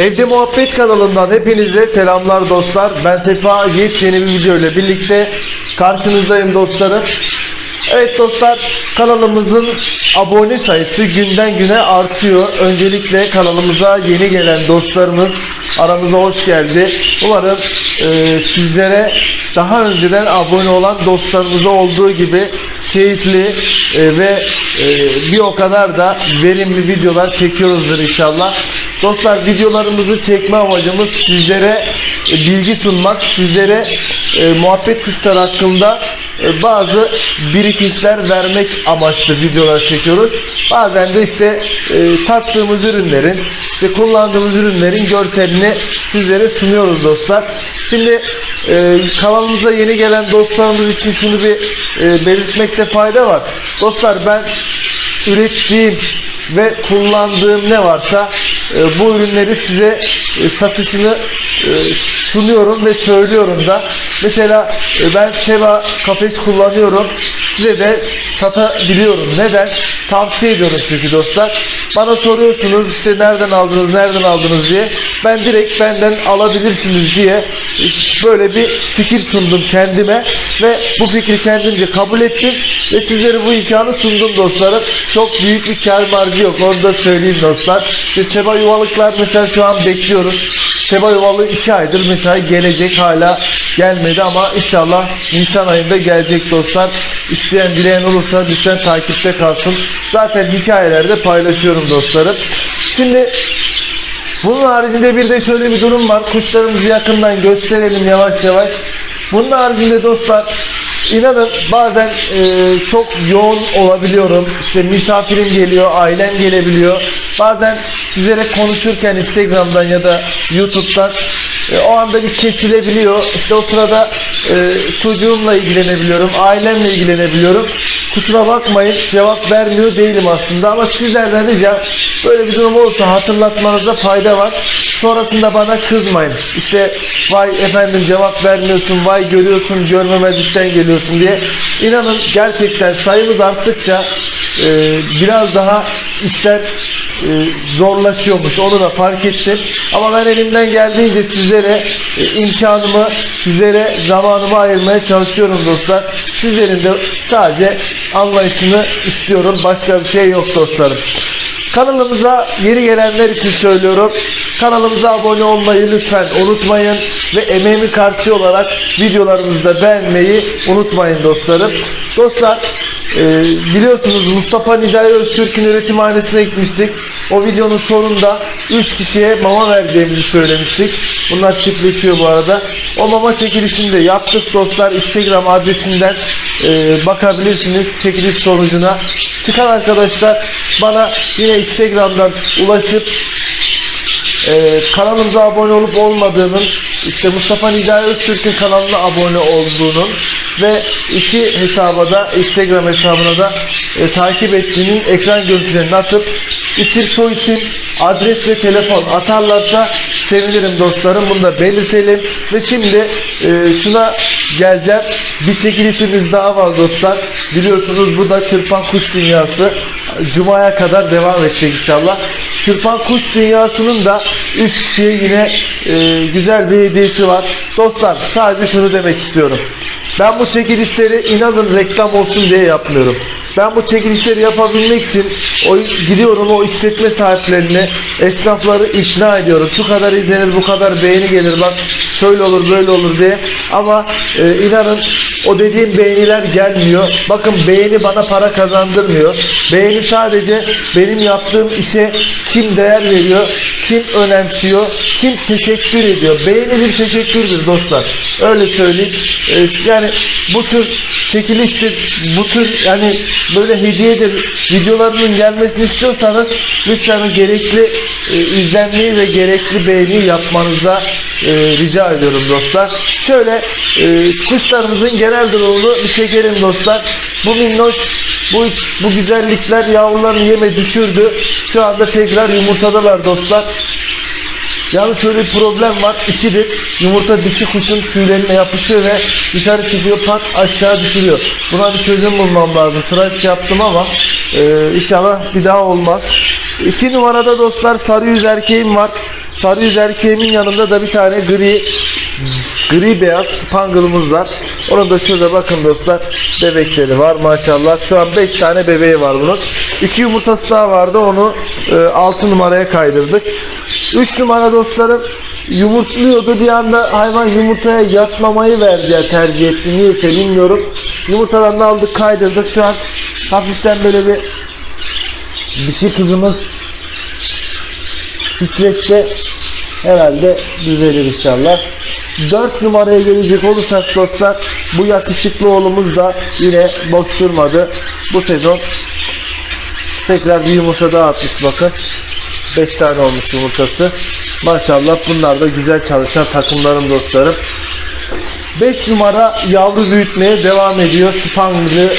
Evde Muhabbet kanalından hepinize selamlar dostlar. Ben Sefa yepyeni bir video ile birlikte karşınızdayım dostlarım. Evet dostlar kanalımızın abone sayısı günden güne artıyor. Öncelikle kanalımıza yeni gelen dostlarımız aramıza hoş geldi. Umarım e, sizlere daha önceden abone olan dostlarımıza olduğu gibi keyifli e, ve e, bir o kadar da verimli videolar çekiyoruzdur inşallah. Dostlar videolarımızı çekme amacımız sizlere e, bilgi sunmak, sizlere e, muhabbet kuşları hakkında e, bazı briefingler vermek amaçlı videolar çekiyoruz. Bazen de işte e, sattığımız ürünlerin, işte kullandığımız ürünlerin görselini sizlere sunuyoruz dostlar. Şimdi e, kanalımıza yeni gelen dostlarımız için şunu bir e, belirtmekte fayda var. Dostlar ben ürettiğim ve kullandığım ne varsa bu ürünleri size e, satışını e, sunuyorum ve söylüyorum da. Mesela e, ben Seva kafes kullanıyorum. Size de satabiliyorum. Neden? Tavsiye ediyorum çünkü dostlar. Bana soruyorsunuz işte nereden aldınız, nereden aldınız diye. Ben direkt benden alabilirsiniz diye böyle bir fikir sundum kendime ve bu fikri kendimce kabul ettim ve sizlere bu imkanı sundum dostlarım. Çok büyük bir kar marjı yok onu da söyleyeyim dostlar. İşte Seba Yuvalıklar mesela şu an bekliyoruz. Seba Yuvalı 2 aydır mesela gelecek hala gelmedi ama inşallah Nisan ayında gelecek dostlar. İsteyen dileyen olursa lütfen takipte kalsın. Zaten hikayelerde paylaşıyorum dostlarım. Şimdi bunun haricinde bir de şöyle bir durum var. Kuşlarımızı yakından gösterelim yavaş yavaş. Bunun haricinde dostlar inanın bazen e, çok yoğun olabiliyorum. İşte misafirim geliyor, ailem gelebiliyor. Bazen sizlere konuşurken Instagram'dan ya da YouTube'dan e, o anda bir kesilebiliyor. İşte o sırada e, çocuğumla ilgilenebiliyorum, ailemle ilgilenebiliyorum. Kusura bakmayın cevap vermiyor değilim aslında ama sizlerden ricam böyle bir durum olursa hatırlatmanızda fayda var. Sonrasında bana kızmayın. İşte vay efendim cevap vermiyorsun, vay görüyorsun görmemezlikten geliyorsun diye. İnanın gerçekten sayımız arttıkça e, biraz daha işler zorlaşıyormuş. Onu da fark ettim. Ama ben elimden geldiğince sizlere e, imkanımı, sizlere zamanımı ayırmaya çalışıyorum dostlar. Sizlerin de sadece anlayışını istiyorum. Başka bir şey yok dostlarım. Kanalımıza yeni gelenler için söylüyorum. Kanalımıza abone olmayı lütfen unutmayın ve emeğimin karşı olarak videolarımızı da beğenmeyi unutmayın dostlarım. Dostlar e, biliyorsunuz Mustafa Nidai Öztürk'ün üretimhanesine gitmiştik. O videonun sonunda 3 kişiye mama vereceğimizi söylemiştik. Bunlar çiftleşiyor bu arada. O mama çekilişini de yaptık dostlar. Instagram adresinden e, bakabilirsiniz çekiliş sonucuna. Çıkan arkadaşlar bana yine Instagram'dan ulaşıp e, kanalımıza abone olup olmadığının işte Mustafa Nidai Öztürk'ün kanalına abone olduğunun ve iki hesaba da Instagram hesabına da e, takip ettiğinin ekran görüntülerini atıp isim soy isim adres ve telefon atarlarsa sevinirim dostlarım. Bunu da belirtelim. Ve şimdi e, şuna geleceğim. Bir çekilişimiz daha var dostlar. Biliyorsunuz bu da çırpan kuş dünyası. Cuma'ya kadar devam edecek inşallah. Çırpan Kuş Dünyası'nın da 3 kişiye yine e, güzel bir hediyesi var. Dostlar sadece şunu demek istiyorum. Ben bu çekilişleri inanın reklam olsun diye yapmıyorum. Ben bu çekilişleri yapabilmek için o gidiyorum o işletme sahiplerini, esnafları ikna ediyorum. Şu kadar izlenir, bu kadar beğeni gelir bak şöyle olur böyle olur diye. Ama e, inanın o dediğim beğeniler gelmiyor. Bakın beğeni bana para kazandırmıyor. Beğeni sadece benim yaptığım işe kim değer veriyor, kim önemsiyor, kim teşekkür ediyor. Beğeni bir teşekkürdür dostlar. Öyle söyleyeyim. E, yani bu tür çekiliştir, bu tür yani böyle hediyedir videolarının gelmesini istiyorsanız lütfen gerekli e, izlenmeyi ve gerekli beğeni yapmanızda e, rica ediyorum dostlar. Şöyle e, kuşlarımızın genel durumunu bir çekelim dostlar. Bu minnoş bu, bu güzellikler yavrularını yeme düşürdü. Şu anda tekrar yumurtadalar dostlar. Yalnız şöyle bir problem var. İkidir. Yumurta dişi kuşun tüylerine yapışıyor ve dışarı çıkıyor pat aşağı düşürüyor. Buna bir çözüm bulmam lazım. Tıraş yaptım ama e, inşallah bir daha olmaz. İki numarada dostlar sarı yüz erkeğim var. sarı yüz erkeğimin yanında da bir tane gri gri beyaz spangle'ımız var. Onun da şurada bakın dostlar bebekleri var maşallah. Şu an 5 tane bebeği var bunun. 2 yumurtası daha vardı onu 6 numaraya kaydırdık. 3 numara dostlarım yumurtluyordu bir anda hayvan yumurtaya yatmamayı verdi ya tercih etti niyeyse bilmiyorum. Yumurtalarını aldık kaydırdık şu an hafiften böyle bir dişi kızımız streste herhalde düzelir inşallah. 4 numaraya gelecek olursak dostlar bu yakışıklı oğlumuz da yine boş durmadı. Bu sezon tekrar bir yumurta daha atmış bakın. 5 tane olmuş yumurtası. Maşallah bunlar da güzel çalışan takımlarım dostlarım. 5 numara yavru büyütmeye devam ediyor. Spanglı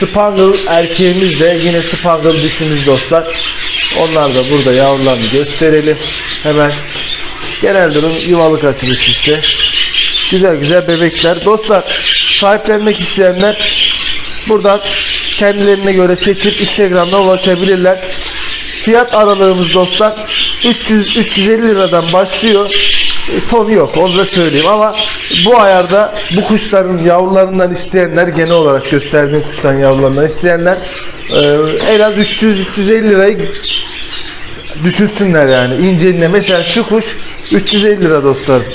Spangle erkeğimiz de yine Spangle dişimiz dostlar. Onlar da burada yavrularını gösterelim. Hemen genel durum yuvalık açılış işte. Güzel güzel bebekler. Dostlar sahiplenmek isteyenler buradan kendilerine göre seçip Instagram'da ulaşabilirler. Fiyat aralığımız dostlar 300 350 liradan başlıyor. E, Sonu yok onu da söyleyeyim ama bu ayarda bu kuşların yavrularından isteyenler genel olarak gösterdiğim kuşların yavrularından isteyenler e, en az 300-350 lirayı düşünsünler yani inceliğine. Mesela şu kuş 350 lira dostlarım.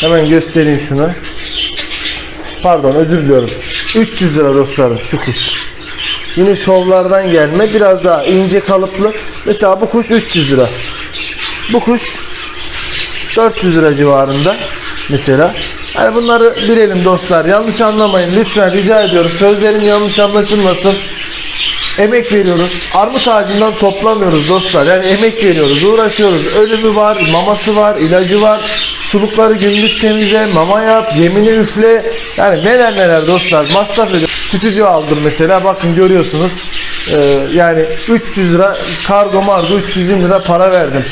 Hemen göstereyim şunu. Pardon özür diliyorum. 300 lira dostlarım şu kuş. Yine şovlardan gelme biraz daha ince kalıplı. Mesela bu kuş 300 lira. Bu kuş 400 lira civarında mesela. Yani bunları bilelim dostlar. Yanlış anlamayın lütfen rica ediyorum. Sözlerim yanlış anlaşılmasın. Emek veriyoruz. Armut ağacından toplamıyoruz dostlar. Yani emek veriyoruz, uğraşıyoruz. Ölümü var, maması var, ilacı var. Sulukları günlük temizle, mama yap, yemini üfle. Yani neler neler dostlar. Masraf ediyor. Stüdyo aldım mesela. Bakın görüyorsunuz. Ee, yani 300 lira kargo margo 320 lira para verdim.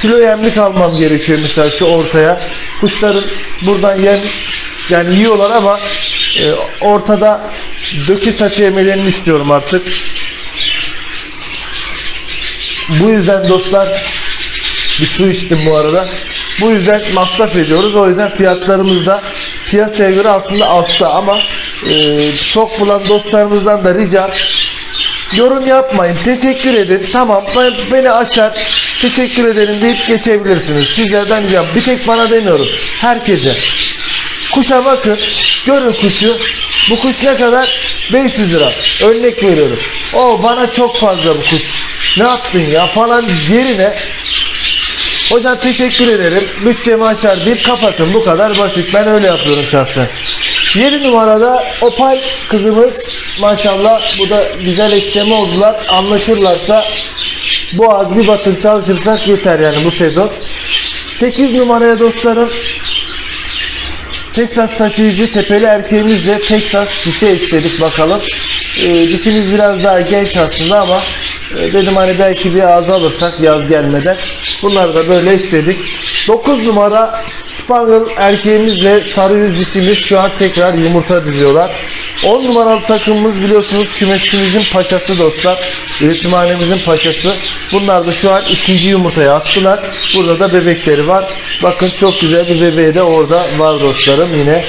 Silo yemlik almam gerekiyor mesela şu ortaya. Kuşların buradan yem yani yiyorlar ama e, ortada dökü saçı yemelerini istiyorum artık. Bu yüzden dostlar bir su içtim bu arada. Bu yüzden masraf ediyoruz. O yüzden fiyatlarımız da piyasaya göre aslında altta ama e, çok bulan dostlarımızdan da rica yorum yapmayın. Teşekkür edin. Tamam ben, beni aşar. Teşekkür ederim deyip geçebilirsiniz. Sizlerden ricam. Bir tek bana demiyorum. Herkese. Kuşa bakın. Görün kuşu. Bu kuş ne kadar? 500 lira. Örnek veriyorum. O bana çok fazla bu kuş. Ne yaptın ya falan yerine Hocam teşekkür ederim. Bütçemi aşar deyip kapatın. Bu kadar basit. Ben öyle yapıyorum şahsen. 7 numarada Opal kızımız maşallah bu da güzel eşleme oldular. Anlaşırlarsa bu az bir batın çalışırsak yeter yani bu sezon. 8 numaraya dostlarım Texas taşıyıcı tepeli erkeğimizle Texas dişi eşledik bakalım. Ee, dişimiz biraz daha genç aslında ama dedim hani belki bir ağza alırsak yaz gelmeden. Bunları da böyle eşledik. 9 numara Spangle erkeğimizle sarı yüz dişimiz şu an tekrar yumurta diziyorlar. 10 numaralı takımımız biliyorsunuz kümesimizin paşası dostlar. Üretimhanemizin paşası. Bunlar da şu an ikinci yumurtaya attılar. Burada da bebekleri var. Bakın çok güzel bir bebeği de orada var dostlarım. Yine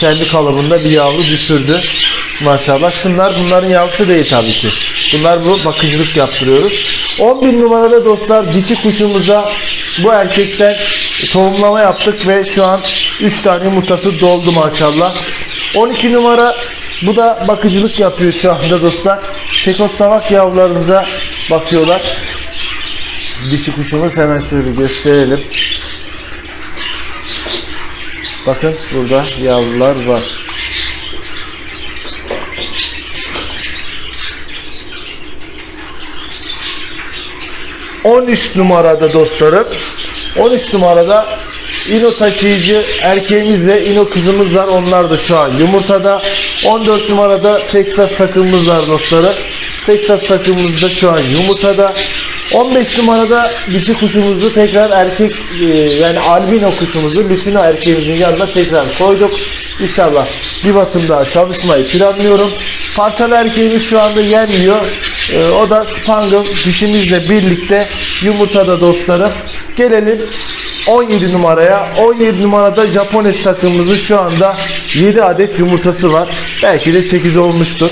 kendi kalıbında bir yavru düşürdü. Maşallah. Şunlar bunların yavrusu değil tabii ki. Bunlar bu bakıcılık yaptırıyoruz. 11 numarada dostlar dişi kuşumuza bu erkekten tohumlama yaptık ve şu an 3 tane yumurtası doldu maşallah. 12 numara bu da bakıcılık yapıyor şu anda dostlar. Çekoslovak yavrularımıza bakıyorlar. Dişi kuşumuz hemen şöyle gösterelim. Bakın burada yavrular var. 13 numarada dostlarım. 13 numarada İno taşıyıcı erkeğimizle İno kızımız var. Onlar da şu an yumurtada. 14 numarada Texas takımımız var dostları. Texas takımımız da şu an yumurtada. 15 numarada dişi kuşumuzu tekrar erkek e, yani albino kuşumuzu bütün erkeğimizin yanına tekrar koyduk. İnşallah bir batım daha çalışmayı planlıyorum. Parçalı erkeğimiz şu anda yem Ee, o da Spangle dişimizle birlikte yumurtada dostlarım. Gelelim 17 numaraya. 17 numarada Japones takımımızın şu anda 7 adet yumurtası var. Belki de 8 olmuştur.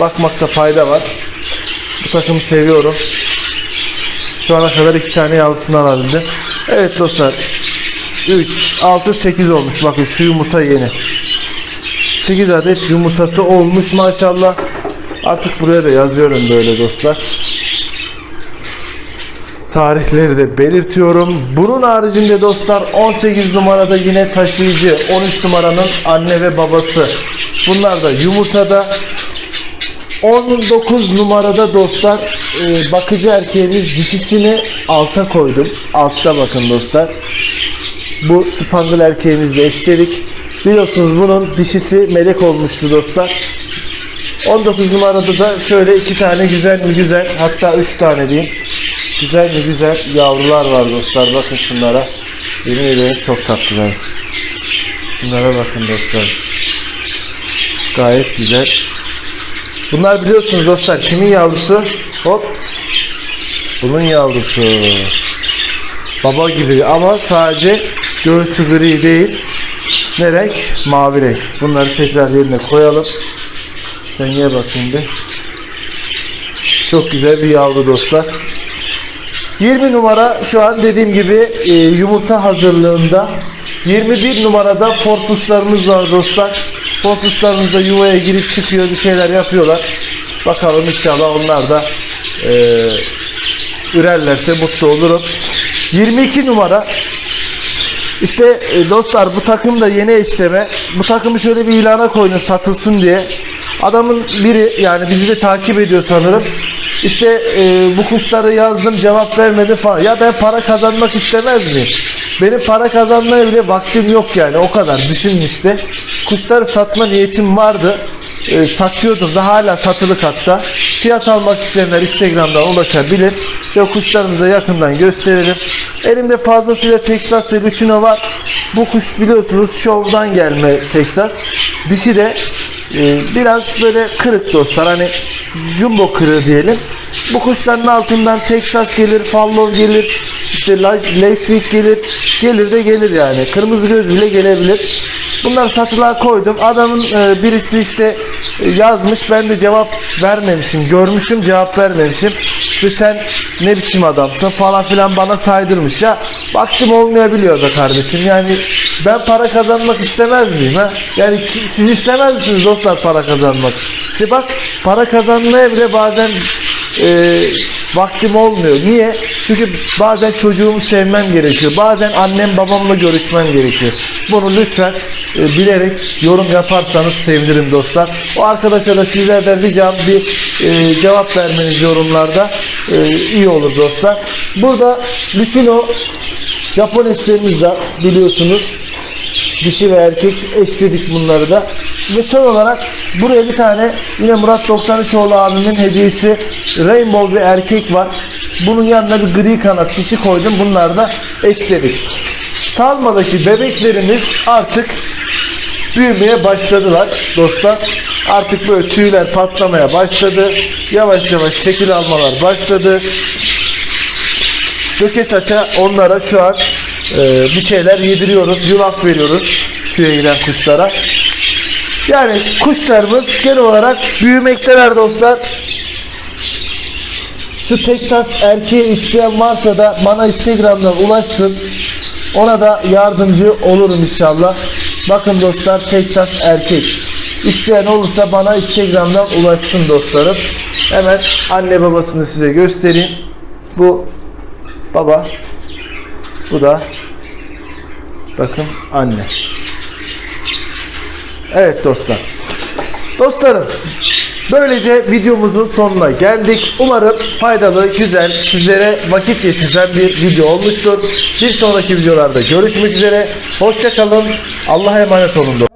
Bakmakta fayda var. Bu takımı seviyorum. Şu ana kadar iki tane yavrusundan alabildim. Evet dostlar. 3, 6, 8 olmuş. Bakın şu yumurta yeni. 8 adet yumurtası olmuş maşallah. Artık buraya da yazıyorum böyle dostlar. Tarihleri de belirtiyorum. Bunun haricinde dostlar 18 numarada yine taşıyıcı. 13 numaranın anne ve babası. Bunlar da yumurtada. 19 numarada dostlar e, bakıcı erkeğimiz dişisini alta koydum. Altta bakın dostlar. Bu Spangle erkeğimizle eşledik. Biliyorsunuz bunun dişisi melek olmuştu dostlar. 19 numarada da şöyle iki tane güzel mi güzel hatta üç tane diyeyim. Güzel mi güzel yavrular var dostlar. Bakın şunlara. Yemin ederim çok tatlılar. Şunlara bakın dostlar. Gayet güzel. Bunlar biliyorsunuz dostlar kimin yavrusu? Hop. Bunun yavrusu. Baba gibi ama sadece göğsü gri değil. Ne renk? Mavi renk. Bunları tekrar yerine koyalım. Sen ye bakayım bir. Çok güzel bir yavru dostlar. 20 numara şu an dediğim gibi e, yumurta hazırlığında. 21 numarada forpuslarımız var dostlar. Forpuslarımız da yuvaya girip çıkıyor bir şeyler yapıyorlar. Bakalım inşallah onlar da e, ürerlerse mutlu olurum. 22 numara işte e, dostlar bu takım da yeni eşleme. Bu takımı şöyle bir ilana koydum satılsın diye. Adamın biri yani bizi de takip ediyor sanırım. İşte e, bu kuşları yazdım cevap vermedi falan. Ya ben para kazanmak istemez miyim? Benim para kazanmaya bile vaktim yok yani o kadar. Düşünün işte. Kuşları satma niyetim vardı. E, satıyordum da hala satılık hatta. Fiyat almak isteyenler Instagram'dan ulaşabilir. Şöyle kuşlarımıza yakından gösterelim. Elimde fazlasıyla Texas ve Lutino var. Bu kuş biliyorsunuz şovdan gelme Texas. Dişi de e, biraz böyle kırık dostlar. Hani jumbo kırığı diyelim. Bu kuşların altından Texas gelir, Fallow gelir, işte Lacewing gelir. Gelir de gelir yani. Kırmızı göz bile gelebilir. Bunları satılığa koydum. Adamın e, birisi işte e, yazmış. Ben de cevap vermemişim. Görmüşüm cevap vermemişim. İşte sen ne biçim adamsın falan filan bana saydırmış ya. Baktım olmayabiliyor da kardeşim. Yani ben para kazanmak istemez miyim ha? Yani siz istemez misiniz dostlar para kazanmak? İşte bak para kazanmaya bile bazen e, vaktim olmuyor. Niye? Çünkü bazen çocuğumu sevmem gerekiyor. Bazen annem babamla görüşmem gerekiyor. Bunu lütfen e, bilerek yorum yaparsanız sevinirim dostlar. O arkadaşa da sizlerden ricam bir e, cevap vermeniz yorumlarda e, iyi olur dostlar. Burada Lutino Japon isteğimiz var biliyorsunuz. Dişi ve erkek eşledik bunları da. Ve son olarak buraya bir tane yine Murat 93oğlu abimin hediyesi Rainbow bir erkek var. Bunun yanına bir gri kanat dişi koydum. Bunlar da eşledik. Salmadaki bebeklerimiz artık büyümeye başladılar dostlar. Artık böyle tüyler patlamaya başladı. Yavaş yavaş şekil almalar başladı. Döke saça onlara şu an e, bir şeyler yediriyoruz. Yulaf veriyoruz tüye giden kuşlara. Yani kuşlarımız genel olarak büyümekteler dostlar. Şu Texas erkeği isteyen varsa da bana Instagram'dan ulaşsın. Ona da yardımcı olurum inşallah. Bakın dostlar Texas erkek. İsteyen olursa bana Instagram'dan ulaşsın dostlarım. Hemen anne babasını size göstereyim. Bu baba. Bu da bakın anne. Evet dostlar. Dostlarım böylece videomuzun sonuna geldik. Umarım faydalı, güzel, sizlere vakit geçiren bir video olmuştur. Bir sonraki videolarda görüşmek üzere. Hoşçakalın. Allah'a emanet olun.